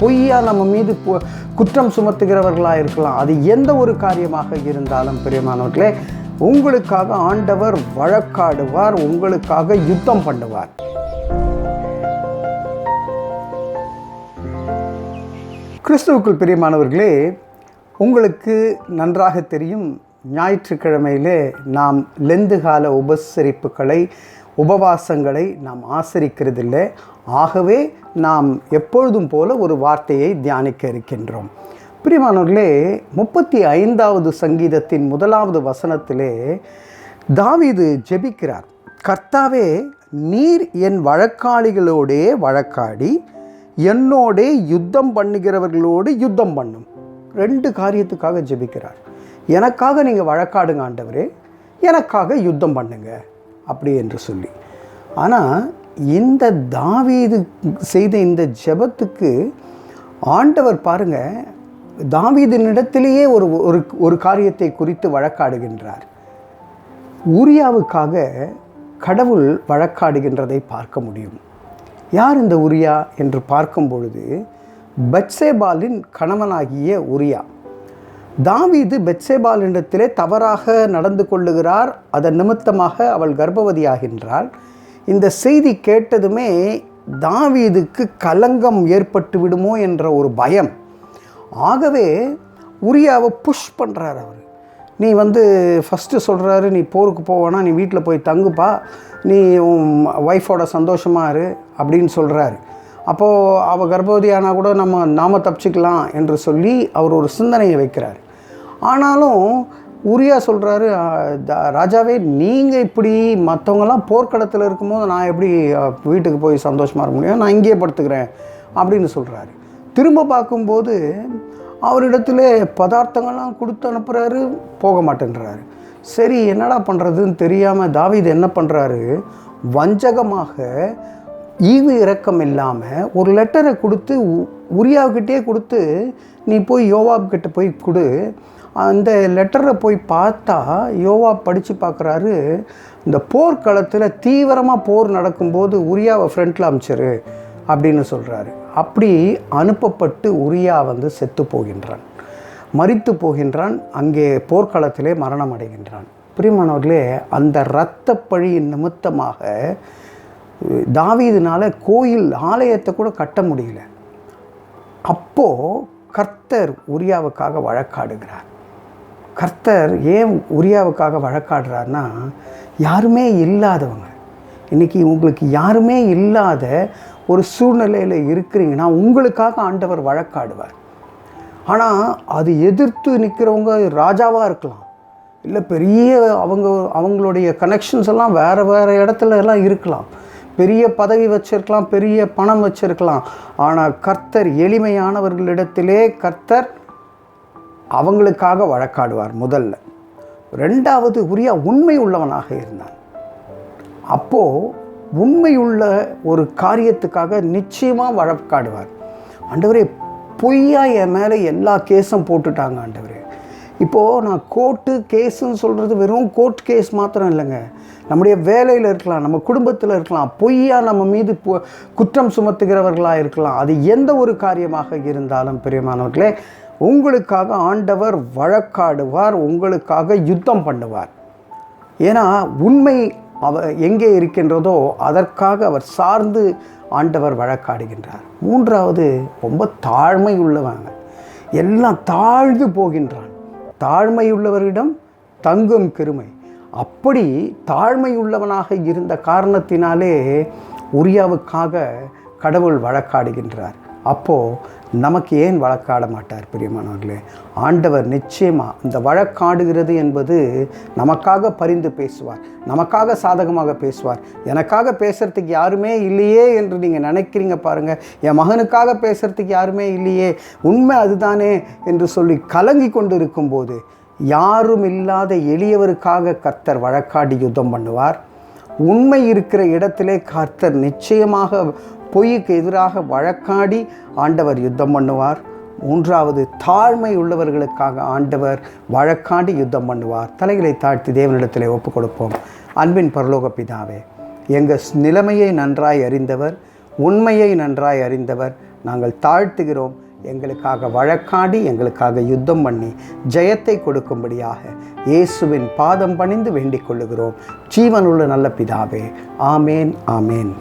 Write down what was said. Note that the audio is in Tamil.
பொய்யா நம்ம மீது குற்றம் சுமத்துகிறவர்களாக இருக்கலாம். அது எந்த ஒரு காரியமாக இருந்தாலும் பிரியமானவர்களே உங்களுக்காக ஆண்டவர் வழக்காடுவார் உங்களுக்காக யுத்தம் பண்ணுவார். கிறிஸ்துவுக்குள் பிரியமானவர்களே உங்களுக்கு நன்றாக தெரியும் ஞாயிற்றுக்கிழமையிலே நாம் லெந்து கால உபசரிப்புகளை உபவாசங்களை நாம் ஆசரிக்கிறதில்லை. ஆகவே நாம் எப்பொழுதும் போல ஒரு வார்த்தையை தியானிக்க இருக்கின்றோம். பிரியமானவர்களே முப்பத்தி ஐந்தாவது சங்கீதத்தின் முதலாவது வசனத்திலே தாவிது ஜெபிக்கிறார். கர்த்தாவே நீர் என் வழக்காளிகளோடே வழக்காடி என்னோடே யுத்தம் பண்ணுகிறவர்களோடு யுத்தம் பண்ணும். ரெண்டு காரியத்துக்காக ஜெபிக்கிறார். எனக்காக நீங்கள் வழக்காடுங்க ஆண்டவரே எனக்காக யுத்தம் பண்ணுங்கள் அப்படி என்று சொல்லி. ஆனால் இந்த தாவீது செய்த இந்த ஜெபத்துக்கு ஆண்டவர் பாருங்க தாவீதினிடத்திலேயே ஒரு ஒரு ஒரு காரியத்தை குறித்து வழக்காடுகின்றார். உரியாவுக்காக கடவுள் வழக்காடுகின்றதை பார்க்க முடியும். யார் இந்த உரியா என்று பார்க்கும் பொழுது பட்சேபாலின் கணவனாகிய உரியா. தாவீது பெட்சேபாலினிடத்திலே தவறாக நடந்து கொள்ளுகிறார். அதன் நிமித்தமாக அவள் கர்ப்பவதியாகின்றாள். இந்த செய்தி கேட்டதுமே தாவீதுக்கு கலங்கம் ஏற்பட்டு விடுமோ என்ற ஒரு பயம். ஆகவே உரியாவை புஷ் பண்ணுறார் அவர். நீ வந்து ஃபஸ்ட்டு சொல்கிறாரு நீ போருக்கு போவேனா நீ வீட்டில் போய் தங்குப்பா நீ உன் ஒய்ஃபோட சந்தோஷமா இரு அப்படின்னு சொல்கிறாரு அப்போது அவள் கர்ப்பவதி கூட நம்ம நாம தப்பிச்சுக்கலாம் என்று சொல்லி அவர் ஒரு சிந்தனையை வைக்கிறார். ஆனாலும் உரியா சொல்கிறாரு ராஜாவே நீங்கள் இப்படி மற்றவங்கெல்லாம் போர்க்களத்தில் இருக்கும்போது நான் எப்படி வீட்டுக்கு போய் சந்தோஷமாக இருக்க முடியும்? நான் இங்கேயே படுத்துக்கிறேன். அப்படின்னு சொல்கிறாரு திரும்ப பார்க்கும்போது அவரிடத்துல பதார்த்தங்கள்லாம் கொடுத்து அனுப்புகிறாரு போக மாட்டேன்றாரு. சரி என்னடா பண்ணுறதுன்னு தெரியாமல் தாவீது என்ன பண்ணுறாரு வஞ்சகமாக ஈவு இறக்கம் இல்லாமல் ஒரு லெட்டரை கொடுத்து உ- உரியாவுக்கிட்டே கொடுத்து நீ போய் யோவாப்கிட்ட போய் கொடு. அந்த லெட்டரை போய் பார்த்தா யோவா படித்து பார்க்குறாரு இந்த போர்க்களத்தில் தீவிரமாக போர் நடக்கும்போது உரியாவை ஃப்ரண்ட்டில் அமைச்சிரு அப்படின்னு சொல்கிறாரு அப்படி அனுப்பப்பட்டு உரியா வந்து செத்து போகின்றான். மறித்து போகின்றான் அங்கே போர்க்களத்திலே மரணம் அடைகின்றான். பிரியமானவர்களே அந்த இரத்த பழியின் நிமித்தமாக தாவீதுனால கோயில் ஆலயத்தை கூட கட்ட முடியல. அப்போது கர்த்தர் உரியாவுக்காக வழக்காடுகிறார். கர்த்தர் ஏன் உரியாவுக்காக வழக்காடுறார்னா யாருமே இல்லாதவங்க. இன்றைக்கி உங்களுக்கு யாருமே இல்லாத ஒரு சூழ்நிலையில் இருக்கிறீங்கன்னா உங்களுக்காக ஆண்டவர் வழக்காடுவார். ஆனால் அது எதிர்த்து நிற்கிறவங்க ராஜாவாக இருக்கலாம். இல்லை பெரிய அவங்க அவங்களுடைய கனெக்ஷன்ஸ் எல்லாம் வேறு வேறு இடத்துல எல்லாம் இருக்கலாம். பெரிய பதவி வச்சிருக்கலாம் பெரிய பணம் வச்சிருக்கலாம். ஆனால் கர்த்தர் எளிமையானவர்களிடத்திலே கர்த்தர் அவங்களுக்காக வழக்காடுவார் முதல்ல. ரெண்டாவது உரிய உண்மை உள்ளவனாக இருந்தான். அப்போது உண்மையுள்ள ஒரு காரியத்துக்காக நிச்சயமாக வழக்காடுவார். ஆண்டவரே பொய்யா என் மேலே எல்லா கேஸும் போட்டுட்டாங்க ஆண்டவரே. இப்போது நான் கோர்ட்டு கேஸுன்னு சொல்கிறது வெறும் கோர்ட் கேஸ் மாத்திரம் இல்லைங்க. நம்முடைய வேலையில் இருக்கலாம் நம்ம குடும்பத்தில் இருக்கலாம் பொய்யா நம்ம மீது பு- குற்றம் சுமத்துகிறவர்களாக இருக்கலாம். அது எந்த ஒரு காரியமாக இருந்தாலும் பிரியமானவர்களே உங்களுக்காக ஆண்டவர் வழக்காடுவார் உங்களுக்காக யுத்தம் பண்ணுவார். ஏன்னா உண்மை அவ எங்கே இருக்கின்றதோ அதற்காக அவர் சார்ந்து ஆண்டவர் வழக்காடுகின்றார். மூன்றாவது ரொம்ப தாழ்மை உள்ளவங்க எல்லாம் தாழ்ந்து போகின்றான். தாழ்மையுள்ளவரிடம் தங்கும் கிருமை. அப்படி தாழ்மையுள்ளவனாக இருந்த காரணத்தினாலே உரியாவுக்காக கடவுள் வழக்காடுகின்றார். அப்போது நமக்கு ஏன் வழக்காட மாட்டார் பிரியமானவர்களே? ஆண்டவர் நிச்சயமாக இந்த வழக்காடுகிறது என்பது நமக்காக பரிந்து பேசுவார் நமக்காக சாதகமாக பேசுவார். எனக்காக பேசுகிறதுக்கு யாருமே இல்லையே என்று நீங்கள் நினைக்கிறீங்க பாருங்கள் என் மகனுக்காக பேசுகிறதுக்கு யாருமே இல்லையே. உண்மை அதுதானே என்று சொல்லி கலங்கி கொண்டு இருக்கும்போது யாரும் இல்லாத எளியவருக்காக கர்த்தர் வழக்காடி யுத்தம் பண்ணுவார். உண்மை இருக்கிற இடத்திலே கர்த்தர் நிச்சயமாக பொய்க்கு எதிராக வழக்காடி ஆண்டவர் யுத்தம் பண்ணுவார். மூன்றாவது தாழ்மை உள்ளவர்களுக்காக ஆண்டவர் வழக்காண்டி யுத்தம் பண்ணுவார். தலைகளை தாழ்த்தி தேவனிடத்திலே ஒப்பு கொடுப்போம் அன்பின் பரலோக பிதாவே எங்கள் நிலைமையை நன்றாய் அறிந்தவர் உண்மையை நன்றாய் அறிந்தவர் நாங்கள் தாழ்த்துகிறோம். எங்களுக்காக வழக்காடி எங்களுக்காக யுத்தம் பண்ணி ஜெயத்தை கொடுக்கும்படியாக இயேசுவின் பாதம் பணிந்து வேண்டிக் கொள்ளுகிறோம். ஜீவனுள்ள நல்ல பிதாவே ஆமேன் ஆமேன்.